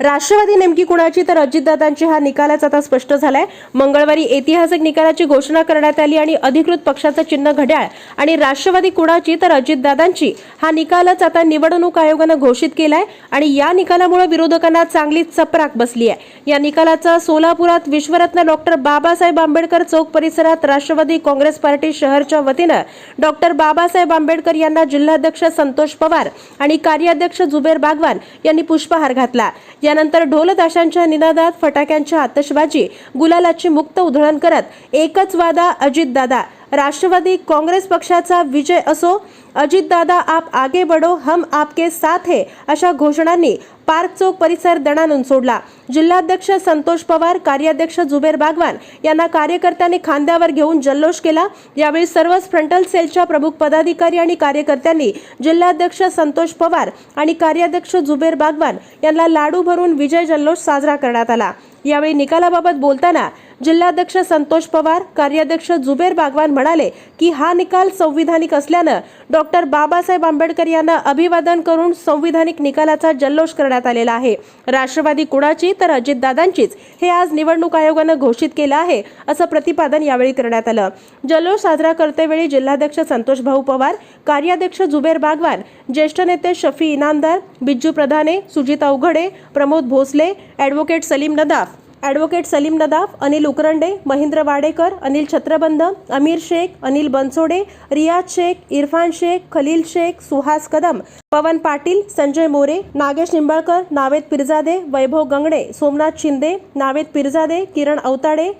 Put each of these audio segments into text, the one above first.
राष्ट्रवादी नेमकी कुणाची? तर अजितदादांची हा निकालच आता स्पष्ट झालाय. मंगळवारी ऐतिहासिक निकालाची घोषणा करण्यात आली आणि अधिकृत पक्षाचं चिन्ह घड्याळ. आणि राष्ट्रवादी कुणाची? तर अजितदादांची हा निकालच आता निवडणूक आयोगानं घोषित केलाय आणि या निकालामुळे विरोधकांना चांगली चपराक बसली आहे या निकालाचा सोलापुरात विश्वरत्न डॉक्टर बाबासाहेब आंबेडकर चौक परिसरात राष्ट्रवादी काँग्रेस पार्टी शहरच्या वतीनं डॉक्टर बाबासाहेब आंबेडकर यांना जिल्हाध्यक्ष संतोष पवार आणि कार्याध्यक्ष जुबेर बागवान यांनी पुष्पहार घातला. यानंतर ढोलताशांच्या निनादात फटाक्यांच्या आतषबाजी गुलालाची मुक्त उधळण करत एकच वादा अजितदादा राष्ट्रवादी काँग्रेस पक्षाचा विजय असो अजितदादा आप आगे बढो हम आपके साथ है अशा घोषणांनी पार्क चौक परिसर दणानून सोडला. जिल्हाध्यक्ष संतोष पवार कार्याध्यक्ष जुबेर बागवान यांना कार्यकर्त्यांनी खांद्यावर घेऊन जल्लोष केला. यावेळी सर्वच फ्रंटल सेलच्या प्रमुख पदाधिकारी आणि कार्यकर्त्यांनी जिल्हाध्यक्ष संतोष पवार आणि कार्याध्यक्ष जुबेर बागवान यांना लाडू भरून विजय जल्लोष साजरा करण्यात आला. यावेळी निकालाबाबत बोलताना जिल्हाध्यक्ष संतोष पवार कार्याध्यक्ष जुबेर बागवान म्हणाले की हा निकाल संविधानिक असल्यानं डॉक्टर बाबासाहेब आंबेडकर यांना अभिवादन करून संविधानिक निकालाचा जल्लोष करण्यात आलेला आहे. राष्ट्रवादी कुणाची तर अजितदादांचीच हे आज निवडणूक आयोगानं घोषित केलं आहे असं प्रतिपादन यावेळी करण्यात आलं. जल्लोष साजरा करतेवेळी जिल्हाध्यक्ष संतोष भाऊ पवार कार्याध्यक्ष जुबेर बागवान ज्येष्ठ नेते शफी इनामदार बिज्जू प्रधाने सुजित अवघडे प्रमोद भोसले ॲडव्होकेट सलीम नदाफ ॲडव्होकेट सलीम नदाफ अनिल उकरंडे महेंद्र वाडेकर अनिल छत्रबंध अमीर शेख अनिल बनसोडे रियाज शेख इरफान शेख खलील शेख सुहास कदम पवन पाटील संजय मोरे नागेश निंबाळकर नावेद पिरजादे वैभव गंगडे सोमनाथ शिंदे नावेद पिरजादे किरण अवताडे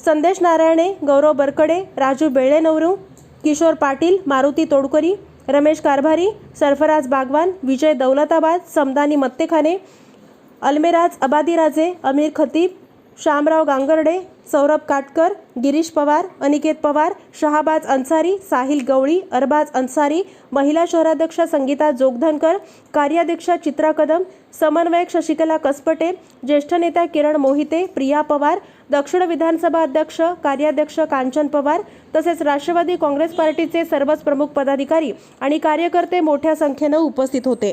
संदेश नारायणे गौरव बरकडे राजू बेळेनवरू किशोर पाटील मारुती तोडकरी रमेश कारभारी सरफराज बागवान विजय दौलताबाद समदानी मत्तेखाने अल्मेराज अबादीराजे अमीर खतीब श्यामराव गांगर्डे सौरभ काटकर गिरीश पवार अनिकेत पवार शहाबाज अन्सारी साहिल गवळी अरबाज अन्सारी महिला शहराध्यक्ष संगीता जोगधनकर कार्याध्यक्षा चित्रा कदम समन्वयक शशिकला कसपटे ज्येष्ठ नेत्या किरण मोहिते प्रिया पवार दक्षिण विधानसभा अध्यक्ष कार्याध्यक्ष कांचन पवार तसेच राष्ट्रवादी काँग्रेस पार्टीचे सर्वच प्रमुख पदाधिकारी आणि कार्यकर्ते मोठ्या संख्येनं उपस्थित होते.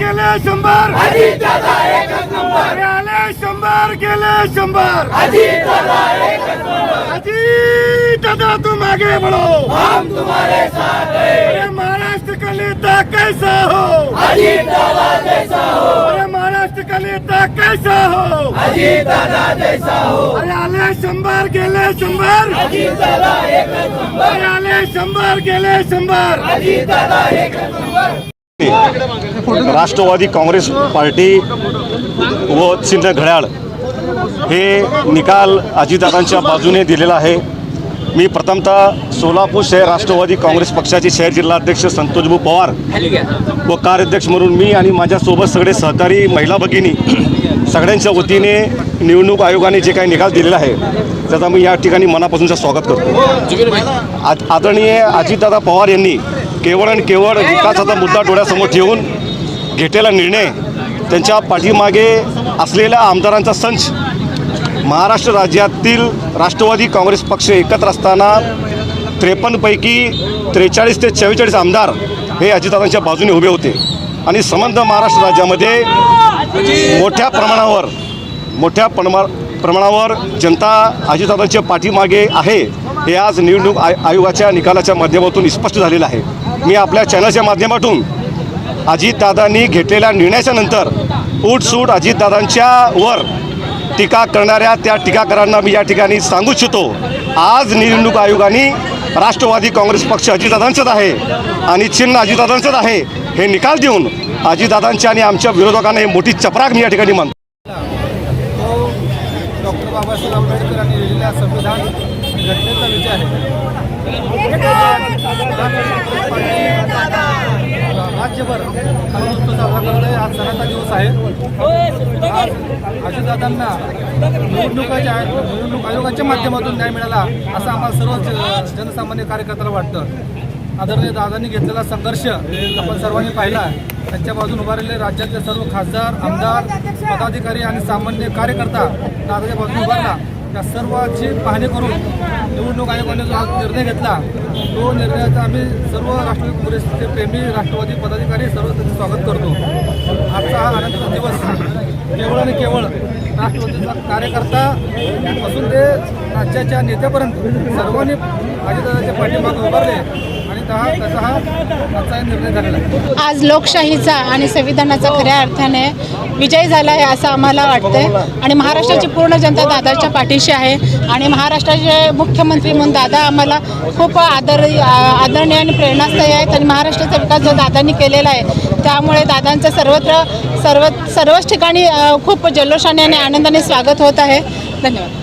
गेले शंभर। आले शंभर गेले शंभर। अजी दादा तुम आगे बढ़ो। हम तुम्हारे साथ अरे महाराष्ट्र का नेता कैसा हो? अजीत दादा जैसा हो। अरे महाराष्ट्र का नेता कैसा हो? अजीत दादा जैसा हो। अरे आले शंभर गेले शंभर। अजीत दादा अरे आले शंभर गेले शंभर। अजीत दादा राष्ट्रवादी काँग्रेस पार्टी व चिन्ह घड्याळ हे निकाल अजितदादांच्या बाजूने दिलेला आहे. मी प्रथमतः सोलापूर शहर राष्ट्रवादी काँग्रेस पक्षाचे शहर जिल्हाध्यक्ष संतोषभाऊ पवार व कार्याध्यक्ष म्हणून मी आणि माझ्यासोबत सगळे सहकारी महिला भगिनी सगळ्यांच्या वतीने निवडणूक आयोगाने जे काही निकाल दिलेला आहे त्याचा मी या ठिकाणी मनापासूनचं स्वागत करतो. आदरणीय अजितदादा पवार यांनी केवळ आणि केवळ विकासाचा मुद्दा डोळ्यासमोर ठेवून घेतलेला निर्णय त्यांच्या पाठीमागे असलेल्या आमदारांचा संच महाराष्ट्र राज्यातील राष्ट्रवादी काँग्रेस पक्ष एकत्र असताना त्रेपन्नपैकी त्रेचाळीस ते चव्वेचाळीस आमदार हे अजितदादांच्या बाजूने उभे होते. आणि संबंध महाराष्ट्र राज्यामध्ये मोठ्या प्रमाणावर मोठ्या प्रमा प्रमाणावर जनता अजितदादांच्या पाठीमागे आहे. हे आज निवडणूक आय आयोगाच्या निकालाच्या माध्यमातून स्पष्ट झालेलं आहे. मी आपल्या चॅनलच्या माध्यमातून अजितदादांनी घेतलेल्या निर्णयाच्या नंतर उठसूट अजितदादांच्या वर टीका करणाऱ्या त्या टीकाकारांना मी या ठिकाणी सांगू इच्छितो. आज निवडणूक आयोगाने राष्ट्रवादी काँग्रेस पक्ष अजितदादांचाच आहे आणि चिन्ह अजितदादांचंच आहे हे निकाल देऊन अजितदादांच्या आणि आमच्या विरोधकांना ही मोठी चपराक मी या ठिकाणी मानतो. डॉक्टर बाबासाहेब आंबेडकरांनी लिहिलेल्या संविधान घटनेचा विचार आहे. राज्यभर उत्सव साजरा करत आहे आज सणाचा दिवस आहे. आज अजितदादांना निवडणुकाच्या निवडणूक आयोगाच्या माध्यमातून न्याय मिळाला असं आम्हाला सर्व जनसामान्य कार्यकर्त्याला वाटतं. आदरणीय दादांनी घेतलेला संघर्ष आपण सर्वांनी पाहिला. त्यांच्या बाजून उभारलेले राज्यातले सर्व खासदार आमदार पदाधिकारी आणि सामान्य कार्यकर्ता दादाच्या बाजून उभारला. त्या सर्वाची पाहणी करून निवडणूक आयोगाने जो आज निर्णय घेतला तो निर्णयाचा आम्ही सर्व राष्ट्रवादी काँग्रेसचे प्रेमी राष्ट्रवादी पदाधिकारी सर्व त्याचं स्वागत करतो. आजचा हा आनंदाचा दिवस केवळ आणि केवळ राष्ट्रवादीचा कार्यकर्ता पासून ते राज्याच्या नेत्यापर्यंत सर्वांनी अजितदादाच्या पाठीमागे उभारले. आज लोकशाहीचा आणि संविधानाचा खऱ्या अर्थाने विजय झाला आहे असं आम्हाला वाटतंय. आणि महाराष्ट्राची पूर्ण जनता दादाच्या पाठीशी आहे. आणि महाराष्ट्राचे मुख्यमंत्री म्हणून दादा आम्हाला खूप आदर आदरणीय आणि प्रेरणास्थायी आहेत. आणि महाराष्ट्राचा विकास जो दादांनी केलेला आहे त्यामुळे दादांचं सर्वत्र सर्व सर्वच ठिकाणी खूप जल्लोषाने आणि आनंदाने स्वागत होत आहे. धन्यवाद.